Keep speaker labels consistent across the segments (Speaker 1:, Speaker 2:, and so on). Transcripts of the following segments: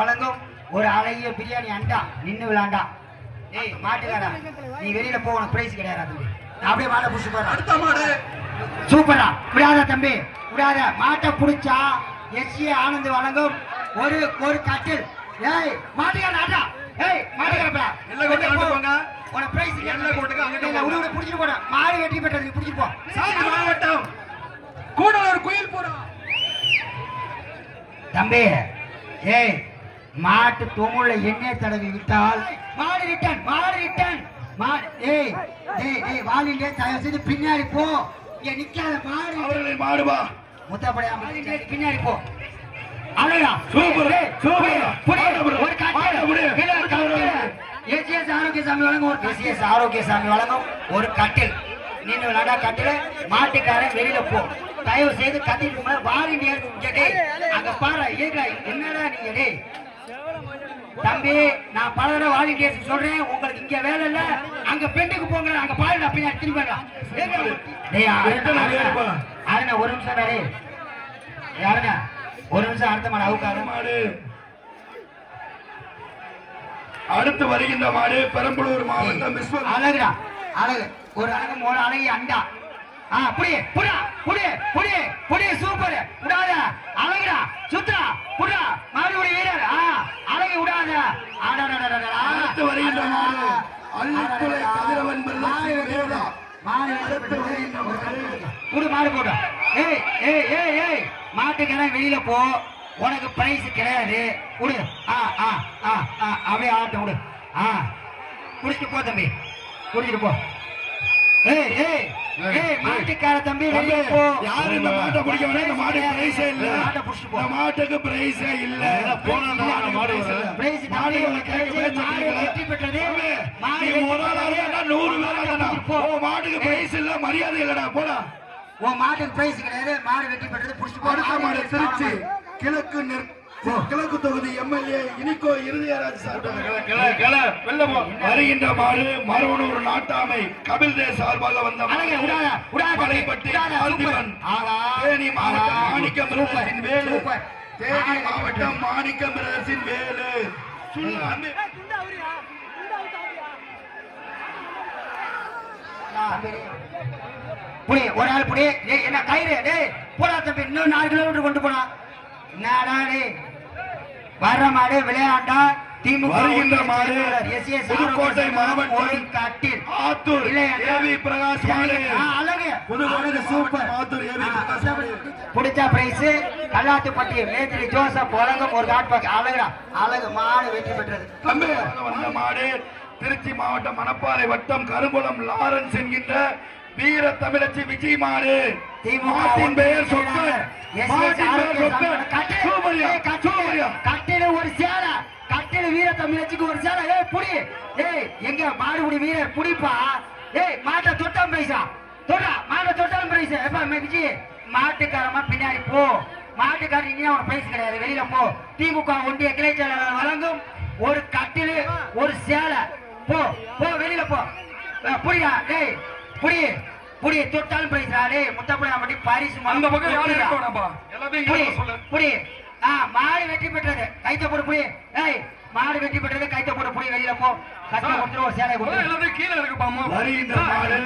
Speaker 1: வழங்கும் ஒரு அழகிய பிரியாணி அண்டா நின்னு விளாண்டா. ஏய் மாட்டுக்காரா நீ வெளியில போ உனக்கு பிரைஸ் கிடையாது அப்படியே மாட்டை புடிச்சு போறேன்.
Speaker 2: அடுத்த மாடு.
Speaker 1: சூப்பரா விடாத தம்பி. விடாத. மாட்டை புடிச்சா எஸ்ஏ ஆனந்த் வழங்கும் ஒரு ஒரு கட்டில் ஏய் மாட்டுக்கார ஆட்டா. ஏய் மாட்டுக்காரப்பா
Speaker 2: எல்லை கோட்டை கொண்டு போங்க.
Speaker 1: உன பிரைஸ்
Speaker 2: எல்லை கோட்டுக்கு அங்கிட்டு
Speaker 1: இல்ல
Speaker 2: போங்க.
Speaker 1: உள்ள புடிச்சிட்டு போடா. மாடு வெட்டி பெற்றது நீ புடிச்சிட்டு போ.
Speaker 2: சாமி மாவட்டம். கூடலூர் குயில்புரம்
Speaker 1: தம்பி ஏய் மாட்டு தொமுள்ள எண்ணெய் தடவி விட்டால் மாடு ரிட்டன் மாடு ரிட்டன். மாடு ஏய் ஏய் ஏய் வாலிலே தயவு செய்து பின்னாடி போ. இங்க நிக்காத மாடு.
Speaker 2: அவர்களை மாடுவா
Speaker 1: முத்தப்படையா? பின்னாடி போ.
Speaker 2: Super, super.
Speaker 1: புடி. ஒரு காட்டு.
Speaker 2: புடி.
Speaker 1: ஆரோக்கியசாமி வழங்கும் ஒரு எஸ்எஸ் ஆரோக்கியசாமி வழங்கும் ஒரு கட்டில். நின்று கட்டில். மாட்டுக்காரன் வெளியில போ. தயவு செய்து கத்திட்டு போனா வாரி நேரம் டேய். அங்க பாரு ஏங்க என்னடா நீங்க டேய்? தம்பி நான் பல தடவை வாலண்டியர்ஸ் சொல்றேன். உங்களுக்கு இங்க வேலை இல்ல. அங்க பெண்டுக்கு போங்க அங்க பாருடா பின்னாடி திரும்பி வரலாம் டேய்
Speaker 2: எத்தனை பேர் பா?
Speaker 1: அருணா ஒரு நிமிஷம் டேய் யாருங்க ஒரு நிமிஷம் அடுத்த மாடு அவுக்காரு
Speaker 2: மாடு. அடுத்து வருகின்ற மாடு பெரம்பலூர் மாவட்டம் விஸ்வ
Speaker 1: அழகுடா அழகு. ஒரு அழகு ஒரு அழகி அண்டா. ஆ புடி புடா புடி புடி புடி சூப்பர். விடாத அழகுடா சுத்துடா புடா மறுபடி வீரர். ஆ அழகு விடாத.
Speaker 2: அடுத்து வருகின்ற மாடு அள்ளிக்குலை கதிரவன்
Speaker 1: குடு மாடு போடு ஏய் ஏய் ஏய் ஏய் மாட்டுக்கெல்லாம் வெளியில போ உனக்கு பிரைஸ் கிடையாது குடு ஆ ஆ ஆ ஆ அப்படியே ஆட்டம் விடு ஆ குடிச்சிட்டு போ தம்பி குடிச்சிட்டு போ ஏய் ஏய் மாட்டுக்கார தம்பி வெளியே போ.
Speaker 2: யாரு இந்த மாட்டை பிடிக்க வேணா இந்த மாடு பிரைஸே இல்ல.
Speaker 1: மாட்டை புடிச்சிட்டு போ.
Speaker 2: இந்த மாட்டுக்கு பிரைஸே இல்ல.
Speaker 1: பிரைஸ்
Speaker 2: மாடு.
Speaker 1: வெற்றி பெற்றது.
Speaker 2: நீ ஒரு ஆள் நூறு பேர் ஆளுடா. ஓ, மாட்டுக்கு பிரைஸ் இல்ல மரியாதை இல்லடா போடா.
Speaker 1: உன் மாட்டுக்கு பிரைஸ் கிடையாது. மாடு வெற்றி பெற்றது புடிச்சிட்டு போ.
Speaker 2: மாடு திருச்சி. கிழக்கு நெற்- கிழக்கு தொகுதி எம்எல்ஏ இனிகோ இறுதியராஜ் சார்பாக வருகின்ற மாடு மறுவனூர் நாட்டாமை கபில் தேவ் சார்பாக வந்த.
Speaker 1: ஆகா.
Speaker 2: தேனி மாவட்டம். மாணிக்கம்
Speaker 1: சூப்பர்,
Speaker 2: பிரதேசின் வேலு. தேனி மாவட்டம் மாணிக்கம் பிரதேசின் வேலு.
Speaker 1: புடி ஒரு ஆள் புடி டேய் என்ன கயிறு டேய். போடா தம்பி. இன்னும் நாலு கிலோமீட்டர் கொண்டு போனா. என்னடா மாடு விளையாண்டா திமுக
Speaker 2: வருகின்ற மாடு புதுக்கோட்டை மாவட்டம் ஆத்தூர் ஏவி பிரகாஷ் மாடு
Speaker 1: ஆ, அழகு.
Speaker 2: புதுக்கோட்டை
Speaker 1: அழகு,
Speaker 2: மாவட்டம்
Speaker 1: சூப்பர்.
Speaker 2: ஆத்தூர் ஏவி
Speaker 1: பிடிச்ச பிரைஸ் கல்லாத்துப்பட்டி மேத்திரி ஜோசப் வழங்கும் ஒரு காட்பாக்கு. அழகுடா. அழகு மாடு வெற்றி பெற்றது.
Speaker 2: தம்பி மாடு திருச்சி மாவட்டம் மணப்பாறை வட்டம் கருங்குளம் லாரன்ஸ் என்கின்ற வீர தமிழச்சி விஜய் மாடு மாட்டின் பெயர்.
Speaker 1: எஸ்.
Speaker 2: மாட்டின் பெயர்.
Speaker 1: கட்டில்.
Speaker 2: சூப்பரியா. சூப்பரியா
Speaker 1: கட்டில் ஒரு சேலை கட்டில் வீர தமிழச்சிக்கு ஒரு சேலை ஏய் புடி. ஏய் எங்க மாடுபுடி வீரர்? புடிப்பா. ஏய் மாட்டை தொட்டாம் பிரைஸா தொட்டா. மாட்டை தொட்டாம் பிரைஸ் எப்ப மெகிச்சி மாட்டுக்காரமா பின்னாடி போ. மாட்டுக்காரன் இங்கே ஒரு பிரைஸ் கிடையாது. வெளியில போ. திமுக ஒன்றிய கிளை செயலாளர் வழங்கும் ஒரு கட்டில் ஒரு சேலை போ போ வெளியில போ. புடியா டேய் புடி புடி தொட்டாலும் பிரைஸ் டேய் முத்தப்படியா மட்டும் பரிசு
Speaker 2: அந்த பக்கம் யாரும் இருக்க
Speaker 1: புடிடா.
Speaker 2: வேணாம்பா எல்லாத்தையும்
Speaker 1: புடி
Speaker 2: இங்க சொல்லு.
Speaker 1: புடி. ஆ மாடு வெற்றி பெற்றது. கைத்த போடு புடி. ஏய் மாடு வெற்றி பெற்றது கைத்த போடு புடி வெளியில போ. கட்டி கொடுத்துரு ஒரு சேலை கொடுத்து
Speaker 2: எல்லாத்தையும் கீழே இருக்குப்பாமா வருகின்ற மாடு.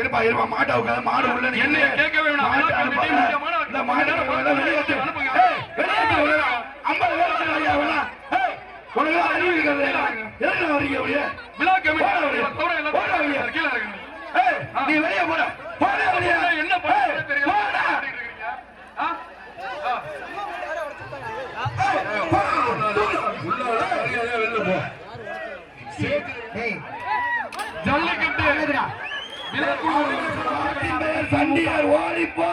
Speaker 2: இருப்பா இருப்பா மாட்டை உட்காந்து மாடு உள்ள நீ
Speaker 3: என்னைய கேட்கவே வேணாம். மாடு
Speaker 2: இந்த வெளியேத்து. உள்ள. ஐம்பது பேர் ஐயா, உனக்கு அறிவு இருக்கிறது. எதுக்கு வரீங்க?
Speaker 3: விழா கமிட்டி
Speaker 2: போடா வெளியே.
Speaker 3: தவிர எல்லாத்தையும்
Speaker 2: போடா வெளியே.
Speaker 3: கீழே இறங்குங்க.
Speaker 2: ஏய், நீ வெளியே போடா. போடா வெளியே.
Speaker 3: என்ன
Speaker 2: சண்டியார் ஓடிப்போ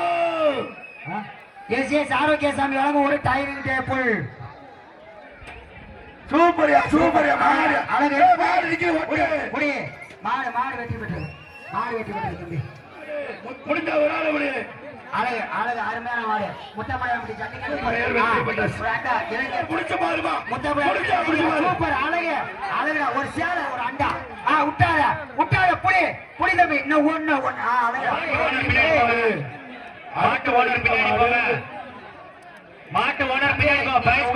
Speaker 1: எஸ் எஸ் ஆரோக்கியசாமி வழங்கும் ஒரு டைமிங் டேபிள்
Speaker 2: சூப்பரியா சூப்பரியா மாடு
Speaker 1: அழகு.
Speaker 2: மாடு
Speaker 1: மாடு வெற்றி பெற்றது. மாடு தம்பி
Speaker 2: முடிஞ்ச ஒரு ஆள் அப்படி
Speaker 1: அழகு அழகு அருமையான மாடு முத்தப்படையா அப்படி
Speaker 2: முடிச்ச பாருமா பாரு
Speaker 1: சூப்பர் அழகு அழகுடா ஒரு சேலை ஒரு அண்டா ஆ விட்டாத விட்டாத புடி புடி தம்பி இன்னும் ஒண்ணு ஒண்ணு ஆ அழகு
Speaker 2: பின்னாடி போங்க.
Speaker 4: மாட்டு ஓனர் பின்னாடி போ பிரைஸ்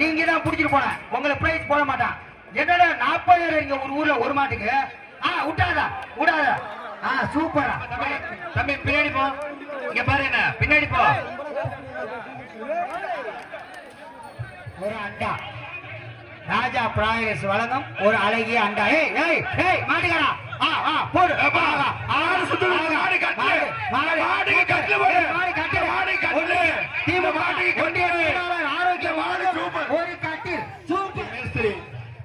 Speaker 1: நீங்க தான் புடிச்சிட்டு போன உங்களுக்கு பிரைஸ் போட மாட்டான் என்னடா நாற்பது இங்க ஒரு ஊர்ல ஒரு மாட்டுக்கு ஆ விட்டாதா விடாத ஆ சூப்பரா
Speaker 4: தம்பி, தம்பி பின்னாடி போ. இங்க பாரு என்ன பின்னாடி போ.
Speaker 1: ஒரு அண்டா. ராஜா பிராயஸ் வழங்கும் ஒரு அழகிய அண்டா. ஏய் ஏய் ஏய் மாட்டுக்காரா. ஆ ஆ போடு.
Speaker 2: அப்பா,
Speaker 1: ஆ, ஆ,
Speaker 2: ஆடு சுத்துது, மாடு கட்டு.
Speaker 1: மாடு, மாடு,
Speaker 2: கட்டு.
Speaker 1: மாடு கட்டு.
Speaker 2: மாடு கட்டு. கட்டு.
Speaker 1: ஒன்றிய செயலாளர் ஆரோக்கிய
Speaker 2: மாடு சூப்பர்.
Speaker 1: ஒரு கட்டில். சூப்பர்.
Speaker 2: மேஸ்திரி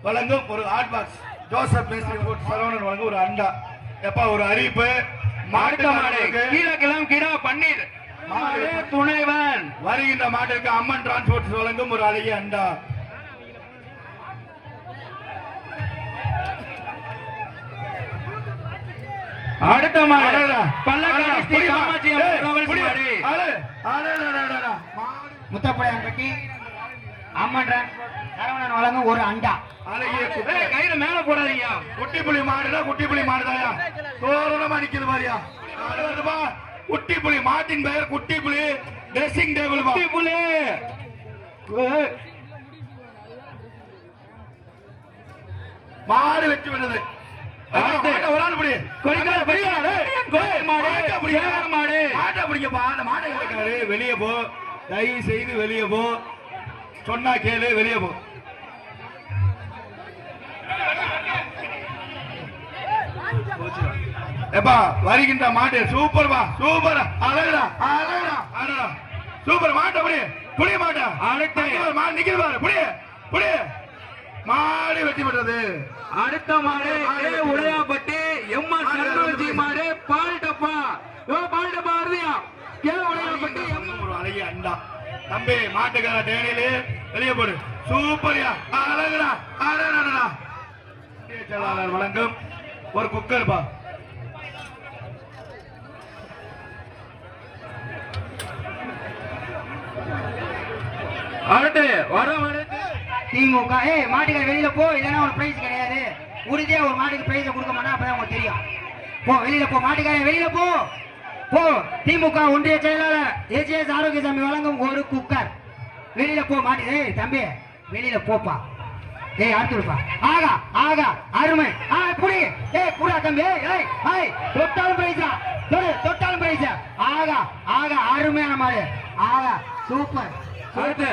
Speaker 2: வழங்கும் ஒரு ஹாட் பாக்ஸ் ஜோசப் மேஸ்திரி சரவணன் வழங்கும் ஒரு அண்டா. எப்பா ஒரு அறிவிப்பு?
Speaker 4: அடுத்த மாடு.
Speaker 2: மாட்டுக்கு
Speaker 4: கீழே கிளம் கிடா பன்னீர்.
Speaker 2: மாடு.
Speaker 4: துணைவன்.
Speaker 2: வருகின்ற மாட்டிற்கு அம்மன் டிரான்ஸ்போர்ட் வழங்கும் ஒரு அழகிய அண்டா.
Speaker 4: அடுத்த மாடு.
Speaker 2: அடடா.
Speaker 4: பல்லக்காடு ஸ்ரீ
Speaker 2: புடிமா.
Speaker 4: காமாட்சி அம்மன்
Speaker 1: முத்தப்படையான் கட்டி அம்மன்றன் சரவணன் வழங்கும் ஒரு அண்டா.
Speaker 4: கையில மேல போடாதீங்க
Speaker 2: குட்டி புலி மாடுடா குட்டி புலி மாடுதாயா தோரணமா நிக்குது வருதுப்பா குட்டி புலி மாட்டின் பெயர் குட்டி புலி ட்ரெஸ்ஸிங் டேபிள்
Speaker 4: குட்டி புலி
Speaker 2: மாடு வெற்றி பெற்றது ஒரு ஆள் பிடி.
Speaker 4: கோயில் மாடு, மாடு.
Speaker 2: மாட்டை பிடிக்கப்பா. அந்த மாட்டை வெளியே போ. தயவு செய்து வெளியே போ. சொன்னா கேளு வெளியே போ. எப்பா வருகின்ற மாட்டு சூப்பர் பா சூப்பர் அழகுடா அழகுடா. அழகா சூப்பர் மாட்டை புடி புடி மாட்டா.
Speaker 4: அடுத்து.
Speaker 2: மாடு நிக்குது பாரு புடி புடி. மாடு வெற்றி பெற்றது.
Speaker 4: அடுத்த மாடு உடையாப்பட்டி எம்எஸ் சண்முகஜி மாடு பால் டப்பா. யோ பால் டப்பா வருதியா ஏ உடையாப்பட்டி எம்.
Speaker 2: ஒரு அழகிய அண்டா. தம்பி மாட்டுக்கார டேனியிலே வெளியே போடு. சூப்பர்யா அழகடா செயலாளர் வழங்கும். ஒரு குக்கர் பா
Speaker 4: அடுத்து வர மாடு
Speaker 1: திமுக ஏய் மாட்டுக்கார வெளியில போ இல்லைன்னா ஒரு பிரைஸ் கிடையாது. உறுதியா ஒரு மாட்டுக்கு பிரைஸ் கொடுக்க மாட்டா அப்பதான் உங்களுக்கு தெரியும். போ வெளியில போ மாட்டுக்கார வெளியில போ. போ திமுக ஒன்றிய செயலாளர் ஏஜிஎஸ் ஆரோக்கியசாமி வழங்கும் ஒரு குக்கர். வெளியில போ மாட்டு. தம்பி வெளியில போப்பா. ஏய் அடுத்து விடுப்பா ஆகா ஆகா அருமை. ஆ புடி. ஏய் புடா தம்பி ஏய் ஏய் தொட்டாலும் பிரைஸா தொடு தொட்டாலும் பிரைஸா ஆகா ஆகா அருமையான மாடு. ஆகா சூப்பர்.
Speaker 4: அடுத்து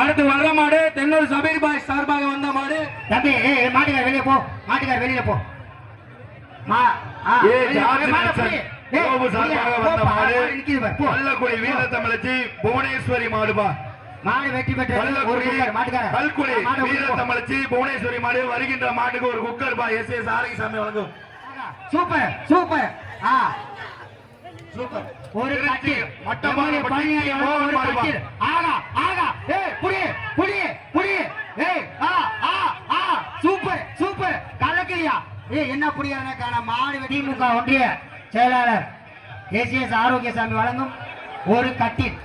Speaker 4: அடுத்து வர மாடு தென்னூர் சபீர் பாய் சார்பாக வந்த மாடு.
Speaker 1: தம்பி ஏய், மாட்டுக்கார வெளிய போ. மாட்டுக்கார வெளியில போ. மா
Speaker 2: ஏ
Speaker 1: போ. புடி. ஏய்,
Speaker 2: கோபு சார்பாக வந்த. மாடு.
Speaker 1: மாடு போ.
Speaker 2: பல்லக்குடி வீர தமிழச்சி புவனேஸ்வரி மாடுபா
Speaker 1: மாடு வெற்றி பெற்றது ஒரு
Speaker 2: பல்லக்குடி
Speaker 1: குக்கர் மாட்டுக்கார
Speaker 2: கல்குடி
Speaker 1: மாட்டை
Speaker 2: வீர
Speaker 1: புடி, போ.
Speaker 2: தமிழச்சி புவனேஸ்வரி மாடு வருகின்ற மாட்டுக்கு ஒரு குக்கர் பா எஸ். எஸ். ஆரோக்கியசாமி வழங்கும்.
Speaker 1: Super super. ஆ. சூப்பர். ஒரு
Speaker 2: திருச்சி,
Speaker 1: கட்டில்
Speaker 2: மட்டமான
Speaker 1: எம்எல்ஏ பழனியாண்டி
Speaker 2: பட்டி,
Speaker 1: வழங்கும் ஒரு
Speaker 2: மோகன்
Speaker 1: கட்டில் ஆகா ஆகா. ஏய் புடி புடி புடி ஏய் ஆ ஆ ஆ. Super super. கலக்கிறியா? ஏய் என்ன புடியாதுன்னா காண மாடு வெட்டி திமுக ஒன்றிய செயலாளர் ஏசிஎஸ் ஆரோக்கியசாமி வழங்கும் ஒரு கட்டில்.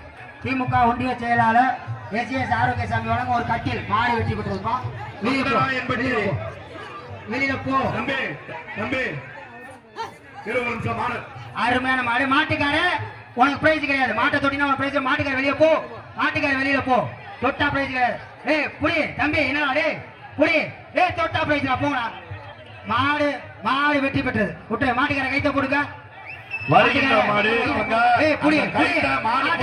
Speaker 1: திமுக ஒன்றிய செயலாளர் ஏசிஎஸ் ஆரோக்கியசாமி வழங்கும் ஒரு கட்டில். மாடு வெட்டி பெற்றதுப்பா வெளியே போ.
Speaker 2: என்பட்டி.
Speaker 1: வெளியே போ. வெளியில போ.
Speaker 2: தம்பி தம்பி. இருபது நிமிஷம் மாடு.
Speaker 1: அருமையான மாடு. மாட்டுக்கார உனக்கு பிரைஸ் கிடையாது. மாட்டை தொட்டினா உனக்கு பிரைஸ் மாட்டுக்கார வெளியே போ. மாட்டுக்கார வெளியில போ. தொட்டா பிரைஸ் கிடையாது. ஏய் புடி தம்பி என்னடா டேய் புடி ஏய் தொட்டா பிரைஸ் போங்கடா. மாடு மாடு வெற்றி பெற்றது. விட்டு மாட்டுக்கார கைத்த கொடுக்க.
Speaker 2: வருகின்ற மாடு
Speaker 1: ஏய் புடி மாட்டை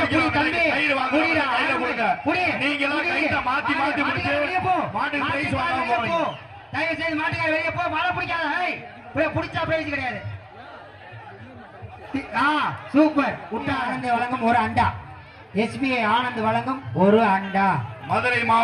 Speaker 1: புடி தம்பி
Speaker 2: கயிறு வாங்க,
Speaker 1: புடிடா
Speaker 2: கையில கொடுங்க.
Speaker 1: புடி
Speaker 2: நீங்க எல்லாம்
Speaker 1: புடி.
Speaker 2: கைத்த மாத்தி மாத்தி
Speaker 1: மாட்டுக்கார
Speaker 2: பிடிச்சு
Speaker 1: வெளியே போ.
Speaker 2: மாட்டுக்கு பிரைஸ்
Speaker 1: மாட்டுக்கார
Speaker 2: வாங்காம
Speaker 1: வெளியே போ.
Speaker 2: போவீங்க.
Speaker 1: தயவு செய்து மாட்டுக்கார வெளியே போ. மாலை பிடிக்காத. ஏய் போய் பிடிச்சா பிரைஸ் கிடையாது. ஆ சூப்பர் உட்டா ஆனந்த் வழங்கும் ஒரு அண்டா. எஸ்பிஐ ஆனந்த் வழங்கும் ஒரு அண்டா.
Speaker 2: மதுரை மாவட்டம்